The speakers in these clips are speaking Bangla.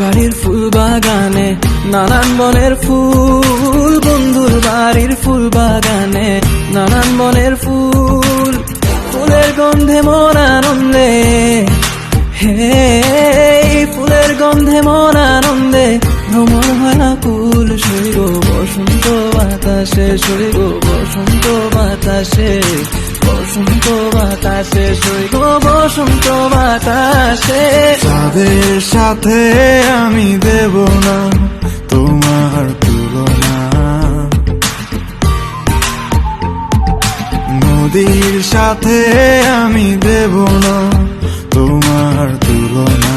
বাড়ির ফুল বাগানে, নানান বনের ফুল, বন্ধুর বাড়ির ফুল বাগানে, নানান বনের ফুল, ফুলের গন্ধে মন আনন্দে। হে, ফুলের গন্ধে মন আনন্দে। ভ্রমণ না কুল সইব বসন্ত বাতাসে সইব বসন্ত বাতাসে বসন্ত বাতাসে সইব বসন্ত বাতাসে। তাদের সাথে আমি দেব না, তোমার তুলনা। নদীর সাথে আমি দেব না, তোমার তুলনা।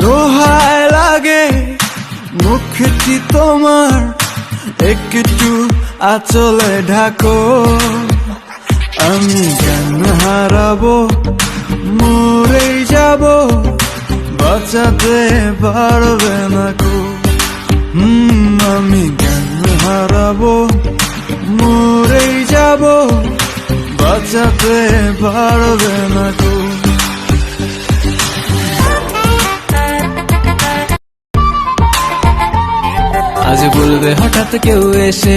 দোহায় লাগে, মুখটি তোমার, একটু আচলে ঢাকো। আমি জ্ঞান হারাবো? মরেই যাব। বাঁচাতে পারবে না কো আমি জ্ঞান হারাবো? মরেই যাব। বাঁচাতে পারবে না কো আজ বলবে হঠাৎ কেউ এসে